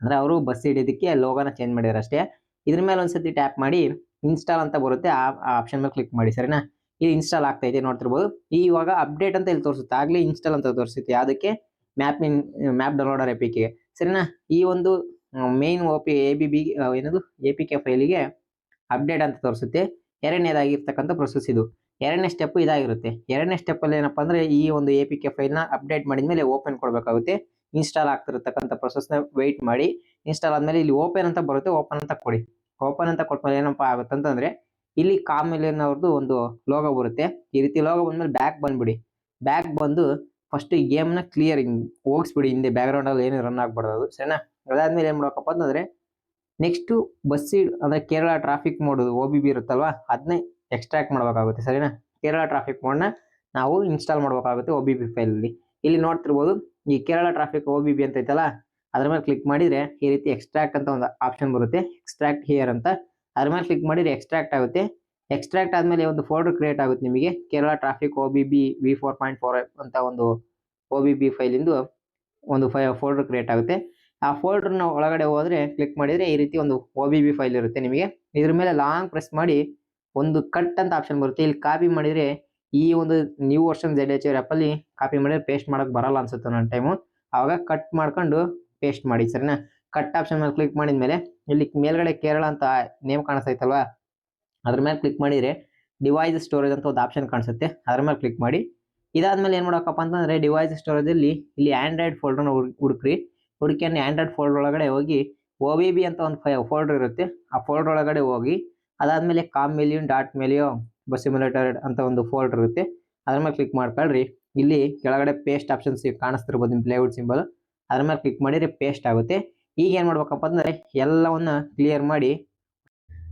Speaker 2: ಅಂದ್ರೆ ಅವರು ಬಸ್ ಹಿಡಿಯೋದಕ್ಕೆ ಲೋಗನ ಚೇಂಜ್ ಮಾಡಿದಾರೆ ಅಷ್ಟೇ. ಇದ್ರ ಮೇಲೆ ಒಂದ್ಸತಿ ಟ್ಯಾಪ್ ಮಾಡಿ ಇನ್ಸ್ಟಾಲ್ ಅಂತ ಬರುತ್ತೆ. ಆ ಆಪ್ಷನ್ ಮೇಲೆ ಕ್ಲಿಕ್ ಮಾಡಿ, ಸರಿನಾ? ಇದು ಇನ್ಸ್ಟಾಲ್ ಆಗ್ತಾ ಇದೆ ನೋಡ್ತಿರ್ಬೋದು. ಇವಾಗ ಅಪ್ಡೇಟ್ ಅಂತ ಇಲ್ಲಿ ತೋರಿಸುತ್ತೆ. ಆಗಲೇ ಇನ್ಸ್ಟಾಲ್ ಅಂತ ತೋರಿಸುತ್ತೆ. ಅದಕ್ಕೆ map in map downloader A P ಸರಿನಾ? ಈ ಒಂದು main O P A B B ಏನದು? ಎ ಪಿ ಕೆ ಫೈಲಿಗೆ ಅಪ್ಡೇಟ್ ಅಂತ ತೋರಿಸುತ್ತೆ. ಎರಡನೇದಾಗಿರ್ತಕ್ಕಂಥ ಪ್ರೊಸೆಸ್ ಇದು. ಎರಡನೇ ಸ್ಟೆಪ್ ಇದಾಗಿರುತ್ತೆ. ಎರಡನೇ ಸ್ಟೆಪ್ ಅಲ್ಲಿ ಅಂದರೆ ಈ ಒಂದು ಎ ಪಿ ಕೆ ಫೈಲ್ನ ಅಪ್ಡೇಟ್ ಮಾಡಿದ್ಮೇಲೆ ಓಪನ್ ಕೊಡಬೇಕಾಗುತ್ತೆ. ಇನ್ಸ್ಟಾಲ್ ಆಗ್ತಿರತಕ್ಕಂಥ ಪ್ರೊಸೆಸ್ನ ವೆಯ್ಟ್ ಮಾಡಿ. ಇನ್ಸ್ಟಾಲ್ ಆದಮೇಲೆ ಇಲ್ಲಿ ಓಪನ್ ಅಂತ ಬರುತ್ತೆ. ಓಪನ್ ಅಂತ ಕೊಡಿ. ಓಪನ್ ಅಂತ ಕೊಟ್ಮೇಲೆ ಏನಪ್ಪ ಆಗುತ್ತೆ ಅಂತಂದ್ರೆ ಇಲ್ಲಿ ಕಾಮಿಲಿಯನ್ ಅವ್ರದ್ದು ಒಂದು ಲೋಗೋ ಬರುತ್ತೆ. ಈ ರೀತಿ ಲೋಗೋ ಬಂದ್ಮೇಲೆ ಬ್ಯಾಕ್ ಬಂದ್ಬಿಡಿ. ಬ್ಯಾಕ್ ಬಂದು ಫಸ್ಟ್ ಈ ಗೇಮ್ನ ಕ್ಲಿಯರ್ ಹೋಗಿಸ್ಬಿಡಿ ಹಿಂದೆ ಬ್ಯಾಕ್ ಗ್ರೌಂಡ್ ಅಲ್ಲಿ ಏನು ರನ್ ಆಗ್ಬಾರ್ದು ಅದು ಸರಿನಾ? ಅದಾದ್ಮೇಲೆ ಏನ್ ಮಾಡಬೇಕಪ್ಪ ಅಂತಂದ್ರೆ ನೆಕ್ಸ್ಟ್ ಬಸ್ ಅಂದ್ರೆ Kerala traffic mod O B B ಇರುತ್ತಲ್ವಾ ಅದನ್ನೇ ಎಕ್ಸ್ಟ್ರಾಕ್ಟ್ ಮಾಡಬೇಕಾಗುತ್ತೆ, ಸರಿನಾ? ಕೇರಳ ಟ್ರಾಫಿಕ್ ಮೋಡ್ನ ನಾವು ಇನ್ಸ್ಟಾಲ್ ಮಾಡಬೇಕಾಗುತ್ತೆ ಒ ಬಿ ಬಿ ಫೈಲಲ್ಲಿ ಇಲ್ಲಿ ನೋಡ್ತಿರ್ಬೋದು, ಈ Kerala traffic O B B ಅಂತ ಐತಲ್ಲ, ಅದ್ರ ಮೇಲೆ ಕ್ಲಿಕ್ ಮಾಡಿದ್ರೆ ಈ ರೀತಿ ಎಕ್ಸ್ಟ್ರಾಕ್ಟ್ ಅಂತ ಒಂದು ಆಪ್ಷನ್ ಬರುತ್ತೆ. ಎಕ್ಸ್ಟ್ರಾಕ್ಟ್ ಹಿಯರ್ ಅಂತ. ಅದ್ರ ಮೇಲೆ ಕ್ಲಿಕ್ ಮಾಡಿದ್ರೆ ಎಕ್ಸ್ಟ್ರಾಕ್ಟ್ ಆಗುತ್ತೆ. ಎಕ್ಸ್ಟ್ರಾಕ್ಟ್ ಆದ್ಮೇಲೆ ಒಂದು ಫೋಲ್ಡರ್ ಕ್ರಿಯೇಟ್ ಆಗುತ್ತೆ ನಿಮಗೆ. Kerala traffic O B B V four point four ಅಂತ ಒಂದು ಒ ಬಿ ಬಿ ಫೈಲಿಂದು ಒಂದು ಫೈ ಫೋಲ್ಡರ್ ಕ್ರಿಯೇಟ್ ಆಗುತ್ತೆ. ಆ ಫೋಲ್ಡರ್ನ ಒಳಗಡೆ ಹೋದ್ರೆ ಕ್ಲಿಕ್ ಮಾಡಿದ್ರೆ ಈ ರೀತಿ ಒಂದು ಒ ಬಿ ಬಿ ಫೈಲ್ ಇರುತ್ತೆ ನಿಮಗೆ. ಇದ್ರ ಮೇಲೆ ಲಾಂಗ್ ಪ್ರೆಸ್ ಮಾಡಿ ಒಂದು ಕಟ್ ಅಂತ ಆಪ್ಷನ್ ಬರುತ್ತೆ. ಇಲ್ಲಿ ಕಾಪಿ ಮಾಡಿದ್ರೆ ಈ ಒಂದು new version Z H R ಅಲ್ಲಿ ಕಾಪಿ ಮಾಡಿದ್ರೆ ಪೇಸ್ಟ್ ಮಾಡಕ್ ಬರಲ್ಲ ಅನ್ಸುತ್ತೆ ನನ್ನ ಟೈಮು ಅವಾಗ ಕಟ್ ಮಾಡ್ಕೊಂಡು ಪೇಸ್ಟ್ ಮಾಡಿ ಸರಿನಾ? ಕಟ್ ಆಪ್ಷನ್ ಮೇಲೆ ಕ್ಲಿಕ್ ಮಾಡಿದ ಮೇಲೆ ಇಲ್ಲಿ ಮೇಲ್ಗಡೆ ಕೇರಳ ಅಂತ ನೇಮ್ ಕಾಣಿಸ್ತೈತಲ್ವ? ಅದ್ರ ಮೇಲೆ ಕ್ಲಿಕ್ ಮಾಡಿದರೆ ಡಿವೈಸ್ ಸ್ಟೋರೇಜ್ ಅಂತ ಒಂದು ಆಪ್ಷನ್ ಕಾಣಿಸುತ್ತೆ. ಅದ್ರ ಮೇಲೆ ಕ್ಲಿಕ್ ಮಾಡಿ. ಇದಾದ್ಮೇಲೆ ಏನು ಮಾಡೋಕಪ್ಪ ಅಂತಂದರೆ ಡಿವೈಸ್ ಸ್ಟೋರೇಜಲ್ಲಿ ಇಲ್ಲಿ ಆ್ಯಂಡ್ರಾಯ್ಡ್ ಫೋಲ್ಡರ್ನ ಹುಡುಕ್ರಿ. ಹುಡುಕಿ ಆ್ಯಂಡ್ರಾಯ್ಡ್ ಫೋಲ್ಡರ್ ಒಳಗಡೆ ಹೋಗಿ ಒ ವಿ ಬಿ ಅಂತ ಒಂದು ಫೈ ಫೋಲ್ಡರ್ ಇರುತ್ತೆ. ಆ ಫೋಲ್ಡರ್ ಒಳಗಡೆ ಹೋಗಿ ಅದಾದಮೇಲೆ com Maleo dot Maleo simulator ಅಂತ ಒಂದು ಫೋಲ್ಡರ್ ಇರುತ್ತೆ. ಅದ್ರ ಮೇಲೆ ಕ್ಲಿಕ್ ಮಾಡ್ಕೊಳ್ರಿ. ಇಲ್ಲಿ ಕೆಳಗಡೆ ಪೇಸ್ಟ್ ಆಪ್ಷನ್ಸ್ ಕಾಣಿಸ್ತಿರ್ಬೋದು ನಿಮ್ಮ ಪ್ಲೇವುಡ್ ಸಿಂಬಲ್ ಅದ್ರ ಮೇಲೆ ಕ್ಲಿಕ್ ಮಾಡಿದರೆ ಪೇಸ್ಟ್ ಆಗುತ್ತೆ. ಈಗ ಏನು ಮಾಡ್ಬೇಕಪ್ಪ ಅಂದರೆ ಎಲ್ಲವನ್ನು ಕ್ಲಿಯರ್ ಮಾಡಿ.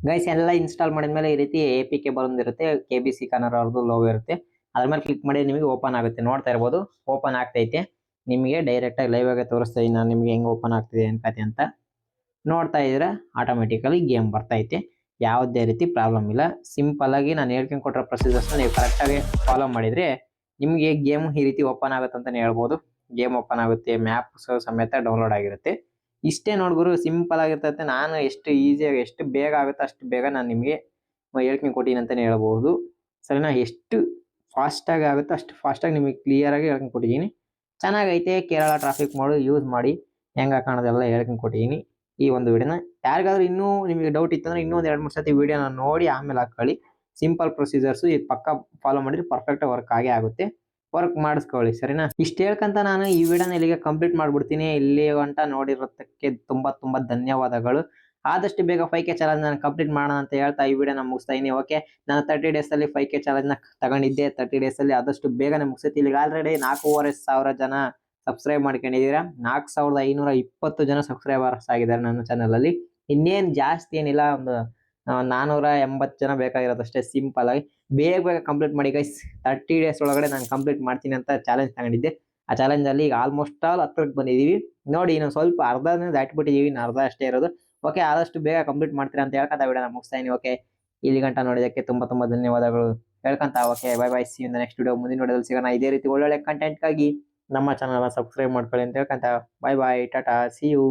Speaker 2: ಗೈಸ್ ಎಲ್ಲ ಇನ್ಸ್ಟಾಲ್ ಮಾಡಿದ್ಮೇಲೆ ಈ ರೀತಿ ಎ ಪಿ ಕೆ ಬಂದಿರುತ್ತೆ ಕೆ ಬಿ ಸಿ ಕನ್ನಡ ಅವ್ರದ್ದು ಲೋಗೋ ಇರುತ್ತೆ. ಅದ್ರ ಮೇಲೆ ಕ್ಲಿಕ್ ಮಾಡಿ ನಿಮಗೆ ಓಪನ್ ಆಗುತ್ತೆ. ನೋಡ್ತಾ ಇರ್ಬೋದು ಓಪನ್ ಆಗ್ತೈತೆ. ನಿಮಗೆ ಡೈರೆಕ್ಟಾಗಿ ಲೈವ್ ಆಗಿ ತೋರಿಸ್ತಾ ನಾನು ನಿಮಗೆ ಹೆಂಗೆ ಓಪನ್ ಆಗ್ತಿದೆ ಅನ್ಕತೆ ಅಂತ. ನೋಡ್ತಾ ಇದ್ರೆ ಆಟೋಮೆಟಿಕಲಿ ಗೇಮ್ ಬರ್ತೈತೆ. ಯಾವುದೇ ರೀತಿ ಪ್ರಾಬ್ಲಮ್ ಇಲ್ಲ. ಸಿಂಪಲ್ ಆಗಿ ನಾನು ಹೇಳ್ಕೊಂಡು ಕೊಟ್ಟಿರೋ ಪ್ರೊಸೀಜರ್ಸ್ನ ನೀವು ಕರೆಕ್ಟಾಗಿ ಫಾಲೋ ಮಾಡಿದ್ರೆ ನಿಮಗೆ ಗೇಮ್ ಈ ರೀತಿ ಓಪನ್ ಆಗುತ್ತೆ ಅಂತಲೇ ಹೇಳ್ಬೋದು. ಗೇಮ್ ಓಪನ್ ಆಗುತ್ತೆ ಮ್ಯಾಪ್ಸ್ ಸಮೇತ ಡೌನ್ಲೋಡ್ ಆಗಿರುತ್ತೆ. ಇಷ್ಟೇ ನೋಡ್ಗುರು ಸಿಂಪಲ್ ಆಗಿರ್ತೈತೆ. ನಾನು ಎಷ್ಟು ಈಸಿಯಾಗಿ ಎಷ್ಟು ಬೇಗ ಆಗುತ್ತೆ ಅಷ್ಟು ಬೇಗ ನಾನು ನಿಮಗೆ ಹೇಳ್ಕೊಂಡು ಕೊಟ್ಟಿನಿ ಅಂತಲೇ ಹೇಳ್ಬೋದು ಸರಿನಾ? ಎಷ್ಟು ಫಾಸ್ಟಾಗಿ ಆಗುತ್ತೋ ಅಷ್ಟು ಫಾಸ್ಟಾಗಿ ನಿಮಗೆ ಕ್ಲಿಯರಾಗಿ ಹೇಳ್ಕೊಂಡು ಕೊಟ್ಟಿದ್ದೀನಿ. ಚೆನ್ನಾಗೈತೆ. ಕೇರಳ ಟ್ರಾಫಿಕ್ ಮಾಡು ಯೂಸ್ ಮಾಡಿ. ಹೆಂಗೆ ಕಾಣೋದೆಲ್ಲ ಹೇಳ್ಕೊಂಡು ಕೊಟ್ಟಿದ್ದೀನಿ. ಈ ಒಂದು ವಿಡಿಯೋನ. ಯಾರಿಗಾದ್ರೂ ಇನ್ನೂ ನಿಮಗೆ ಡೌಟ್ ಇತ್ತಂದ್ರೆ ಇನ್ನೂ ಒಂದು ಎರಡು ಮೂರು ಸತಿ ವಿಡಿಯೋನ ನೋಡಿ, ಆಮೇಲೆ ಹಾಕೊಳ್ಳಿ ಸಿಂಪಲ್ ಪ್ರೊಸೀಜರ್ಸು ಇದು ಪಕ್ಕ ಫಾಲೋ ಮಾಡಿದ್ರೆ ಪರ್ಫೆಕ್ಟ್ ವರ್ಕ್ ಆಗೇ ಆಗುತ್ತೆ. ವರ್ಕ್ ಮಾಡಿಸ್ಕೊಳ್ಳಿ, ಸರಿನಾ? ಇಷ್ಟು ಹೇಳ್ಕಂತ ನಾನು ಈ ವಿಡಿಯೋನ ಇಲ್ಲಿಗೆ ಕಂಪ್ಲೀಟ್ ಮಾಡ್ಬಿಡ್ತೀನಿ. ಇಲ್ಲಿ ಗಂಟ ನೋಡಿರೋದಕ್ಕೆ ತುಂಬಾ ತುಂಬಾ ಧನ್ಯವಾದಗಳು. ಆದಷ್ಟು ಬೇಗ ಫೈ ಕೆ ಚಾಲೆಂಜ್ ನಾನು ಕಂಪ್ಲೀಟ್ ಮಾಡೋಣ ಅಂತ ಹೇಳ್ತಾ ಈ ವಿಡಿಯೋನ ಮುಗಿಸ್ತಾ ಓಕೆ ನಾನು ತರ್ಟಿ ಡೇಸಲ್ಲಿ ಫೈ ಕೆ ಚಾಲೆಂಜ್ನ ತಗೊಂಡಿದ್ದೆ. ತರ್ಟಿ ಡೇಸಲ್ಲಿ ಆದಷ್ಟು ಬೇಗನೆ ಮುಗಿಸುತ್ತೆ. ಇಲ್ಲಿಗೆ ಆಲ್ರೆಡಿ ನಾಲ್ಕೂವರೆ ಸಾವಿರ ಜನ ಸಬ್ಸ್ಕ್ರೈಬ್ ಮಾಡ್ಕೊಂಡಿದ್ದೀರಾ? ನಾಲ್ಕು ಸಾವಿರದ ಐನೂರ ಇಪ್ಪತ್ತು ಜನ ಸಬ್ಸ್ಕ್ರೈಬರ್ಸ್ ಆಗಿದ್ದಾರೆ ನನ್ನ ಚಾನಲಲ್ಲಿ ಇನ್ನೇನು ಜಾಸ್ತಿ ಏನಿಲ್ಲ, ಒಂದು ನಾನ್ನೂರ ನಾನೂರ ಎಂಬತ್ತು ಜನ ಬೇಕಾಗಿರೋದಷ್ಟೇ ಸಿಂಪಲ್ ಆಗಿ. ಬೇಗ ಬೇಗ ಕಂಪ್ಲೀಟ್ ಮಾಡಿ ಗೈಸ್ ತರ್ಟಿ ಡೇಸ್ ಒಳಗಡೆ ನಾನು ಕಂಪ್ಲೀಟ್ ಮಾಡ್ತೀನಿ ಅಂತ ಚಾಲೆಂಜ್ ತಗೊಂಡಿದ್ದೆ. ಆ ಚಾಲೆಂಜ್ ಅಲ್ಲಿ ಈಗ ಆಲ್ಮೋಸ್ಟ್ ಆಲ್ ಹತ್ರಕ್ಕೆ ಬಂದಿದ್ದೀವಿ ನೋಡಿ ಇನ್ನೊಂದು ಸ್ವಲ್ಪ ಅರ್ಧನೇ ದಾಟ್ಬಿಟ್ಟಿದ್ದೀವಿ ಇನ್ನು ಅರ್ಧ ಅಷ್ಟೇ ಇರೋದು. ಓಕೆ ಆದಷ್ಟು ಬೇಗ ಕಂಪ್ಲೀಟ್ ಮಾಡ್ತೀರಾ ಅಂತ ಹೇಳ್ಕೊಂತ ಮುಗಿಸ್ತಾ ಇದೀನಿ ಓಕೆ ಇಲ್ಲಿ ಗಂಟ ನೋಡಿದ್ದಕ್ಕೆ ತುಂಬಾ ತುಂಬಾ ಧನ್ಯವಾದಗಳು. ಹೇಳ್ಕೊಂತ okay bye bye see in next video ಮುಂದಿನ ವಿಡಿಯೋದಲ್ಲಿ ಸಿಗೋಣ. ಇದೇ ರೀತಿ ಒಳ್ಳೊಳ್ಳೆ ಕಂಟೆಂಟ್ಗಾಗಿ ನಮ್ಮ ಚಾನಲ್ನ ಸಬ್ಸ್ಕ್ರೈಬ್ ಮಾಡ್ಕೊಳ್ಳಿ ಅಂತ ಹೇಳ್ಕೊಂತ. Bye bye tata see you